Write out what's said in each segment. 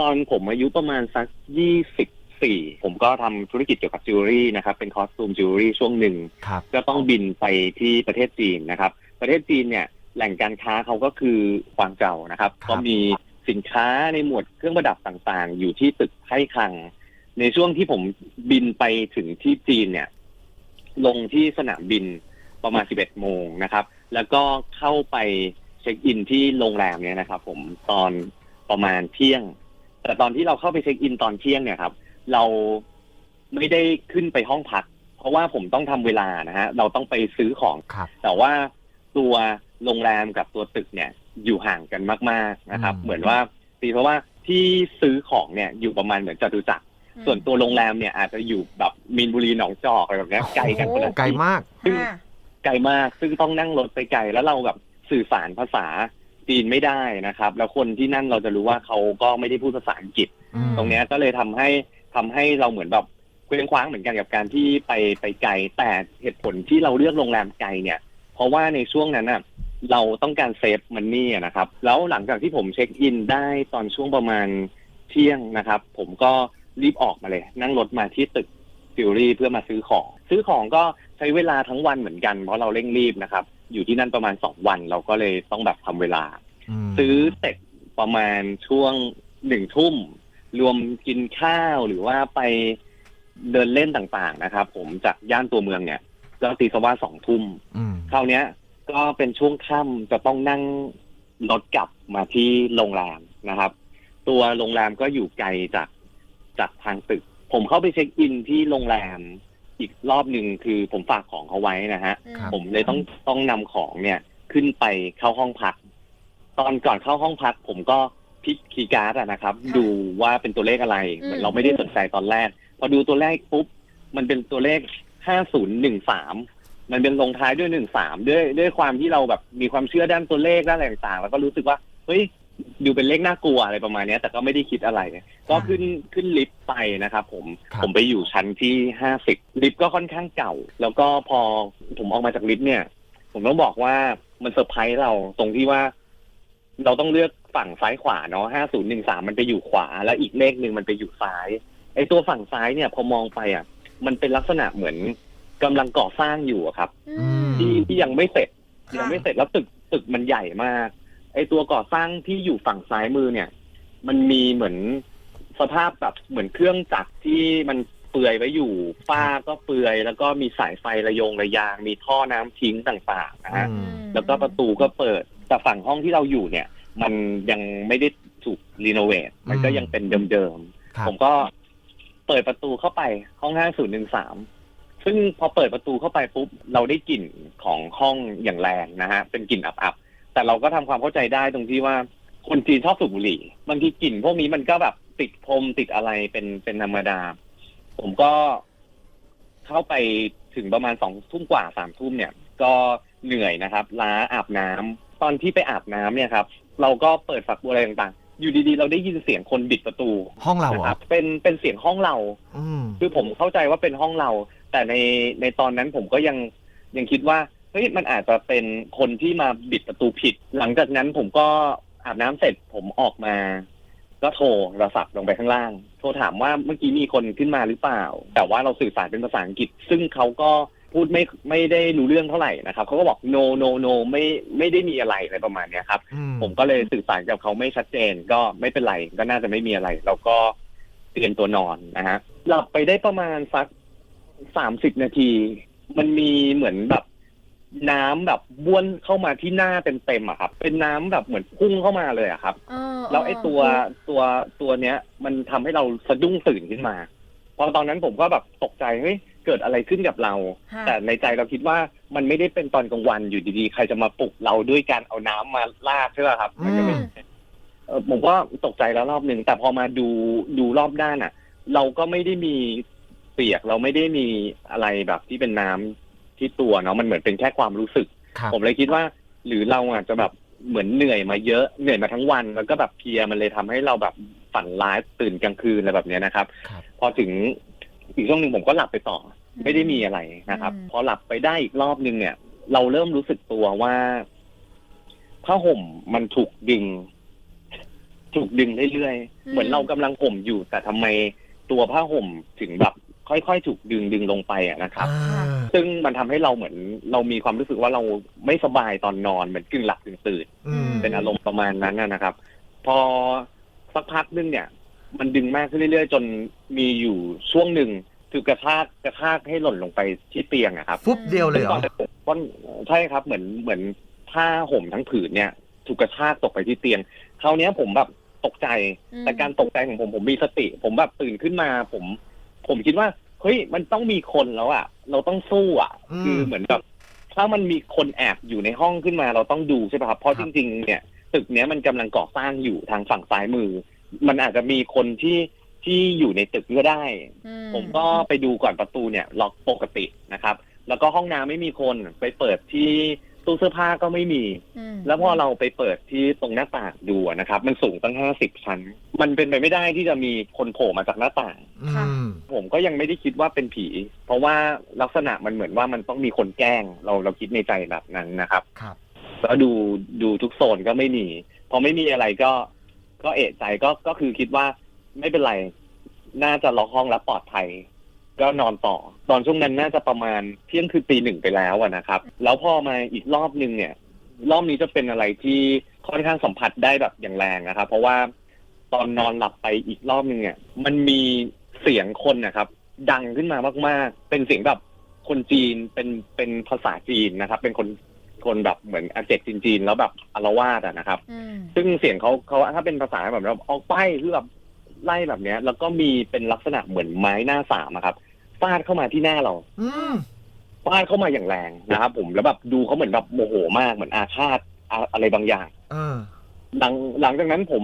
ตอนผมอายุประมาณสักยี่สิบสี่ผมก็ทำธุรกิจเกี่ยวกับจิวเวลรี่นะครับ เป็นคอสตูมจิวเวลรี่ช่วงหนึ่ง ครับ ก็ต้องบินไปที่ประเทศจีนนะครับ ประเทศจีนเนี่ยแหล่งการค้าเขาก็คือกวางเจานะครับ ครับ ก็มีสินค้าในหมวดเครื่องประดับต่างๆ อยู่ที่ตึกไห้คัง ในช่วงที่ผมบินไปถึงที่จีนเนี่ย ลงที่สนามบินประมาณ 11 โมงนะครับ แล้วก็เข้าไปเช็คอินที่โรงแรมเนี่ยนะครับ ผมตอนประมาณเที่ยง แต่ตอนที่เราเข้าไปเช็คอินตอนเที่ยงเนี่ยครับ เราไม่ได้ขึ้นไปห้องพัก เพราะว่าผมต้องทำเวลานะฮะเราต้องไปซื้อของครับแต่ว่าตัวโรงแรมกับตัวตึกเนี่ย อยู่ห่างกันมาก ๆนะครับอืมเหมือนว่าตีเพราะว่าที่ซื้อของเนี่ยอยู่ประมาณเหมือนจตุจักรส่วนตัวโรงแรมเนี่ยอาจจะอยู่แบบมีนบุรีหนองจอกอะไรแบบเนี้ยไกลกันคนละไกลที่มากซึ่งอ่าไกลมากซึ่งต้องนั่งรถไปไกลแล้วเราแบบสื่อสารภาษา จีนไม่ได้นะครับ แล้วคนที่นั่นเราจะรู้ว่าเขาก็ไม่ได้พูดภาษาอังกฤษ อืม ตรงเนี้ยก็เลยทำให้ทำให้เราเหมือนแบบเคว้งคว้างเหมือนกันกับการที่ไปไปไกลแต่เหตุผลที่เราเลือกโรงแรมไกลเนี่ย เพราะว่าในช่วงนั้นน่ะเราต้องการเซฟมันนี่นะครับ แล้วหลังจากที่ผมเช็คอินได้ตอนช่วงประมาณเที่ยงนะครับ ผมก็รีบออกมาเลย นั่งรถมาที่ตึกฟิวรี่เพื่อมาซื้อของ ซื้อของก็ใช้เวลาทั้งวันเหมือนกันเพราะเราเร่งรีบนะครับ อยู่ที่นั่นประมาณสองวันเราก็เลยต้องแบบทำเวลาม ซื้อเสร็จประมาณช่วงหนึ่งทุ่ม รวมกินข้าวหรือว่าไปเดินเล่นต่างๆนะครับ ผมจากย่านตัวเมืองเนี่ยก็ตีสว่าสองทุ่มอืมคราวเนี้ย ก็เป็นช่วงค่ำจะต้องนั่งรถกลับมาที่โรงแรมนะครับ ตัวโรงแรมก็อยู่ไกลจากจากทางตึก ผมเข้าไปเช็คอินที่โรงแรมอีกรอบหนึ่งคือผมฝากของเขาไว้นะฮะครับผมเลยต้องต้องนำของเนี่ยขึ้นไปเข้าห้องพัก ตอนก่อนเข้าห้องพักผมก็พลิกคีย์การ์ดอะนะครับ ค่ะดูว่าเป็นตัวเลขอะไรอืมเหมือนเราไม่ได้สนใจตอนแรก พอดูตัวเลขปุ๊บ มันเป็นตัวเลขห้าศูนย์หนึ่งสามมันเป็นลงท้ายด้วยหนึ่งสามด้วยด้วยความที่เราแบบมีความเชื่อด้านตัวเลขด้านอะไรต่างๆ แล้วก็รู้สึกว่าเฮ้ยดูเป็นเลขน่ากลัวอะไรประมาณเนี้ย แต่ก็ไม่ได้คิดอะไร ก็ขึ้นขึ้นลิฟต์ไปนะครับผมครับ ผมไปอยู่ชั้นที่ห้าสิบลิฟต์ก็ค่อนข้างเก่า แล้วก็พอผมออกมาจากลิฟต์เนี่ย ผมต้องบอกว่ามันเซอร์ไพรส์เราตรงที่ว่า เราต้องเลือกฝั่งซ้ายขวาเนาะห้าศูนย์หนึ่งสามมันไปอยู่ขวา แล้วอีกเลขหนึ่งมันไปอยู่ซ้ายไอ้ตัวฝั่งซ้ายเนี่ยพอมองไปอะ มันเป็นลักษณะเหมือนกำลังก่อสร้างอยู่อะครับอืมที่ที่ยังไม่เสร็จค่ะยังไม่เสร็จแล้วตึกตึกมันใหญ่มาก ไอตัวก่อสร้างที่อยู่ฝั่งซ้ายมือเนี่ย มันมีเหมือนสภาพแบบเหมือนเครื่องจักรที่มันเปลือยไว้อยู่ฝ้าก็เปลือย แล้วก็มีสายไฟระยงระยาง มีท่อน้ำทิ้งต่างๆนะฮะอืมแล้วก็ประตูก็เปิด แต่ฝั่งห้องที่เราอยู่เนี่ย มันยังไม่ได้ถูกรีโนเวทมันก็ยังเป็นเดิมๆครับผมก็เปิดประตูเข้าไปห้องห้าศูนย์หนึ่งสามซึ่งพอเปิดประตูเข้าไปปุ๊บเราได้กลิ่นของห้องอย่างแรงนะฮะเป็นกลิ่นอับๆแต่เราก็ทำความเข้าใจได้ตรงที่ว่าคนจีนชอบสูบบุหรี่บางทีกลิ่นพวกนี้มันก็แบบติดพรมติดอะไรเป็นเป็นธรรมดา ผมก็เข้าไปถึงประมาณสองทุ่มกว่าสามทุ่มเนี่ย ก็เหนื่อยนะครับ ล้าอาบน้ำ ตอนที่ไปอาบน้ำเนี่ยครับ เราก็เปิดฝักบัวอะไรต่างๆ อยู่ดีๆ เราได้ยินเสียงคนบิดประตูห้องเราเหรนะอครับเป็นเป็นเสียงห้องเรา อืม คือผมเข้าใจว่าเป็นห้องเรา แต่ในในตอนนั้นผมก็ยังยังคิดว่าเฮ้ยมันอาจจะเป็นคนที่มาบิดประตูผิด หลังจากนั้นผมก็อาบน้ำเสร็จผมออกมา ก็โทรโทรศัพท์ลงไปข้างล่าง โทรถามว่าเมื่อกี้มีคนขึ้นมาหรือเปล่า แต่ว่าเราสื่อสารเป็นภาษาอังกฤษ ซึ่งเขาก็ พูดไม่ไม่ได้รู้เรื่องเท่าไหร่นะครับเขาก็บอก no no no ไม่ไม่ได้มีอะไรอะไรประมาณเนี้ยครับ อืมผมก็เลยสื่อสารกับเขาไม่ชัดเจน ก็ไม่เป็นไรก็น่าจะไม่มีอะไร แล้วก็เตรียมตัวนอนนะฮะหลับไปได้ประมาณสักสามสิบนาที มันมีเหมือนแบบน้ำแบบบ้วนเข้ามาที่หน้าเต็มๆอะครับ เป็นน้ำแบบเหมือนพุ่งเข้ามาเลยอะครับเออแล้วไอ้ตัวตัวตัวเนี้ย มันทำให้เราสะดุ้งตื่นขึ้นมา พอตอนนั้นผมก็แบบตกใจเฮ้ยเกิดอะไรขึ้นกับเราค่ะแต่ในใจเราคิดว่ามันไม่ได้เป็นตอนกลางวันอยู่ดีๆ ใครจะมาปลุกเราด้วยการเอาน้ำมาลาดใช่ไหมครับมันก็ไม่อืม เออผมก็ตกใจแล้วรอบหนึ่งแต่พอมาดูดูรอบด้านอะ เราก็ไม่ได้มีเปียกเราไม่ได้มีอะไรแบบที่เป็นน้ำที่ตัวเนาะมันเหมือนเป็นแค่ความรู้สึก ครับผมเลยคิดว่า หรือเราอาจจะแบบ เหมือนเหนื่อยมาเยอะเหนื่อยมาทั้งวันแล้วก็แบบเพลียมันเลยทำให้เราแบบฝันร้ายตื่นกลางคืนอะไรแบบเนี้ยนะครับครับ พอถึงอีกช่วงหนึ่งผมก็หลับไปต่อ ไม่ได้มีอะไรนะครับอืมพอหลับไปได้อีกรอบนึงเนี่ย เราเริ่มรู้สึกตัวว่าผ้าห่มมันถูกดึง ถูกดึงเรื่อยอืๆมเหมือนเรากำลังห่มอยู่แต่ทำไมตัวผ้าห่มถึงแบบ ค่อยๆ ถูกดึงดึงลงไปอะนะครับอ่าซึ่งมันทำให้เราเหมือนเรามีความรู้สึกว่าเราไม่สบายตอนนอนเหมือนกึ่งหลับกึ่งตื่น อืม เป็นอารมณ์ประมาณนั้นนะนะครับ พอสักพักนึงเนี่ย มันดึงมากขึ้นเรื่อย ๆ จนมีอยู่ช่วงหนึ่งคือกระชากกระชากให้หล่นลงไปที่เตียงอะครับฟุบเดียวเลยเหรอตอนใช่ครับเหมือนเหมือนผ้าห่มทั้งผืนเนี่ย ถูกกระชากตกไปที่เตียงคราวเนี้ยผมแบบตกใจ อืมแต่การตกใจของผมผมมีสติ ผมแบบตื่นขึ้นมา ผม ผมคิดว่าเฮ้ยมันต้องมีคนแล้วอะเราต้องสู้อะอืม คือเหมือนแบบถ้ามันมีคนแอบอยู่ในห้องขึ้นมาเราต้องดูใช่ป่ะครับเพราะครัจบริง ๆ เนี่ยตึกเนี้ยมันกำลังก่อสร้างอยู่ทางฝั่งซ้ายมือ มันอาจจะมีคนที่ที่อยู่ในตึกก็ได้ อืผมก็ไปดูก่อนประตูเนี่ยล็อกปกตินะครับ แล้วก็ห้องน้ำไม่มีคนไปเปิดที่ ตู้เสื้อผ้าก็ไม่มีอืมแล้วพอเราไปเปิดที่ตรงหน้าต่างดูอะนะครับ มันสูงตั้งห้าสิบชั้น มันเป็นไปไม่ได้ที่จะมีคนโผล่มาจากหน้าต่าง อืม ผมก็ยังไม่ได้คิดว่าเป็นผี เพราะว่าลักษณะมันเหมือนว่ามันต้องมีคนแกล้ง เราเราคิดในใจแบบนั้นนะครับ ครับ แล้วดูดูทุกโซนก็ไม่มี พอไม่มีอะไรก็ ก็เอะใจก็ก็คือคิดว่าไม่เป็นไร น่าจะล็อกห้องแล้วปลอดภัย ก็นอนต่อ ตอนช่วงนั้นน่าจะประมาณเที่ยงคือตีหนึ่งไปแล้วอะนะครับ แล้วพอมาอีกรอบนึงเนี่ย รอบนี้จะเป็นอะไรที่ค่อนข้างสัมผัสได้แบบอย่างแรงนะครับ เพราะว่าตอนนอนหลับไปอีกรอบนึงเนี่ย มันมีเสียงคนนะครับ ดังขึ้นมามาก ๆ เป็นเสียงแบบคนจีนเป็นเป็นภาษาจีนนะครับ เป็นคนคนแบบเหมือนอาเจกจีนๆแล้วแบบอารวาสอะนะครับอืมซึ่งเสียงเขาเขาถ้าเป็นภาษาแบบว่าออกไปคือแบบไล่แบบเนี้ย แล้วก็มีเป็นลักษณะเหมือนไม้หน้าสามอะครับ ฟาดเข้ามาที่หน้าเราอืมฟาดเข้ามาอย่างแรงนะครับผมแล้วแบบดูเขาเหมือนแบบโมโหมากเหมือนอาฆาตอะอะไรบางอย่าง เออ หลังหลังจากนั้นผม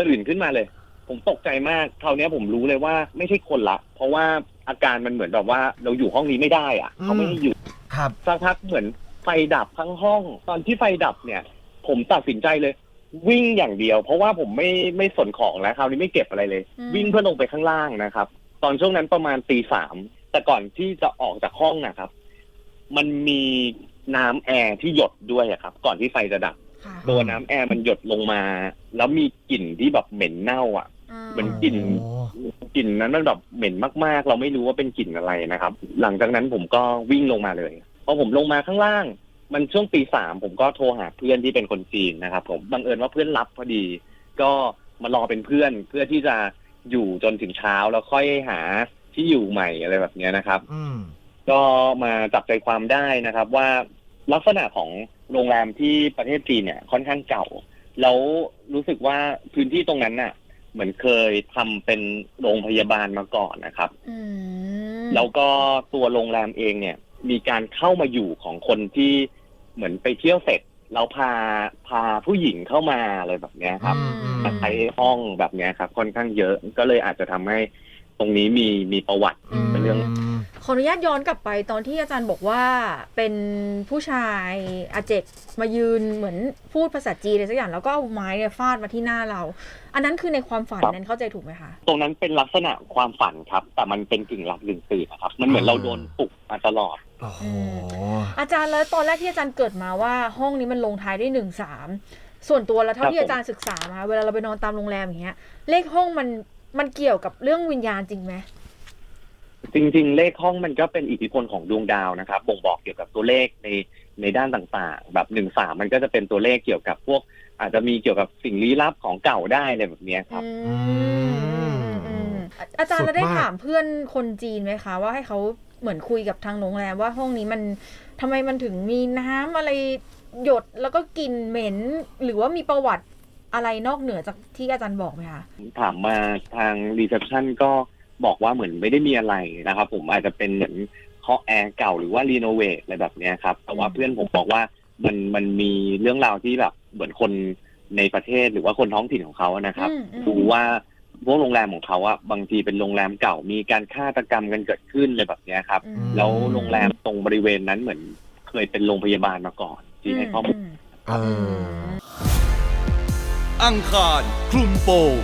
ตื่นขึ้นมาเลย ผมตกใจมากคราวเนี้ยผมรู้เลยว่าไม่ใช่คนละ เพราะว่าอาการมันเหมือนแบบว่าเราอยู่ห้องนี้ไม่ได้อะเขาไม่ให้อยู่ ครับ สักพักเหมือนไฟดับทั้งห้อง ตอนที่ไฟดับเนี่ย ผมตัดสินใจเลย วิ่งอย่างเดียว เพราะว่าผมไม่ไม่สนของแล้วคราวนี้ไม่เก็บอะไรเลย อืม วิ่งเพื่อลงไปข้างล่างนะครับ ตอนช่วงนั้นประมาณตีสามแต่ก่อนที่จะออกจากห้องนะครับ มันมีน้ำแอร์ที่หยดด้วยอะครับ ก่อนที่ไฟจะดับ ค่ะตัวน้ำแอร์มันหยดลงมา แล้วมีกลิ่นที่แบบเหม็นเน่าอะเหมือนกลิ่น โอ้กลิ่นนั้นมันแบบเหม็นมากๆ เราไม่รู้ว่าเป็นกลิ่นอะไรนะครับ หลังจากนั้นผมก็วิ่งลงมาเลยพอผมลงมาข้างล่าง มันช่วงตีสามผมก็โทรหาเพื่อนที่เป็นคนจีนนะครับ ผมบังเอิญว่าเพื่อนรับพอดี ก็มารอเป็นเพื่อนเพื่อที่จะ อยู่จนถึงเช้าแล้วค่อยหาที่อยู่ใหม่อะไรแบบเนี้ยนะครับ อืม ก็มาจับใจความได้นะครับว่าลักษณะของโรงแรมที่ประเทศจีนเนี่ยค่อนข้างเก่า แล้วรู้สึกว่าพื้นที่ตรงนั้นน่ะ เหมือนเคยทำเป็นโรงพยาบาลมาก่อนนะครับ อืมแล้วก็ตัวโรงแรมเองเนี่ย มีการเข้ามาอยู่ของคนที่เหมือนไปเที่ยวเสร็จแล้วพาพาผู้หญิงเข้ามาอะไรแบบเนี้ยครับ อืมมาใช้ห้องแบบเนี้ยครับ ค่อนข้างเยอะก็เลยอาจจะทำให้ตรงนี้มีมีประวัติอืมเป็นเรื่องมขออนุญาตย้อนกลับไปตอนที่อาจารย์บอกว่าเป็นผู้ชายอาเจกมายืนเหมือนพูดภาษาจีนอะไรสักอย่างแล้วก็เอาไม้เนี่ยฟาดมาที่หน้าเรา อันนั้นคือในความฝันครับนั้นเข้าใจถูกไหมคะ ตรงนั้นเป็นลักษณะความฝันครับ แต่มันเป็นกึ่งหลับกึ่งตื่นนะครับ มันเหมือนเราโดนปลุกมาตลอดโอ้โหอาจารย์แล้วตอนแรกที่อาจารย์เกิดมาว่าห้องนี้มันลงท้ายด้วยหนึ่งสาม ส่วนตัวแล้วเท่าครับที่ผมอาจารย์ศึกษามาเวลาเราไปนอนตามโรงแรมอย่างเงี้ย เลขห้องมันมันเกี่ยวกับเรื่องวิญญาณจริงไหมจริง ๆ เลขห้องมันก็เป็นอิทธิพลของดวงดาวนะครับบ่งบอกเกี่ยวกับตัวเลขในในด้านต่างๆ แบบหนึ่งสามมันก็จะเป็นตัวเลขเกี่ยวกับพวก อาจจะมีเกี่ยวกับสิ่งลี้ลับของเก่าได้อะไรแบบเนี้ยครับอืมอืมอาจารย์สุเราดได้มากถามเพื่อนคนจีนไหมคะ ว่าให้เขาเหมือนคุยกับทางโรงแรมว่าห้องนี้มันทำไมมันถึงมีน้ำอะไร หยดแล้วก็กลิ่นเหม็น หรือว่ามีประวัติอะไรนอกเหนือจากที่อาจารย์บอกไหมคะถามมาทางรีเซพชันก็บอกว่าเหมือนไม่ได้มีอะไรนะครับผมอาจจะเป็นเหมือนเคาะแอร์เก่าหรือว่ารีโนเวทอะไรแบบเนี้ยครับแต่ว่าอืมเพื่อนผมบอกว่ามันมันมีเรื่องราวที่แบบเหมือนคนในประเทศหรือว่าคนท้องถิ่นของเขานะครับอืมอืมดูว่าพวกโรงแรมของเขาอะบางทีเป็นโรงแรมเก่ามีการฆาตกรรมกันเกิดขึ้นอะไรแบบเนี้ยครับอืมแล้วโรงแรมตรงบริเวณนั้นเหมือนเคยเป็นโรงพยาบาลมาก่อน ที่ให้ข้อมูลมเออือมอังคารคลุมโปง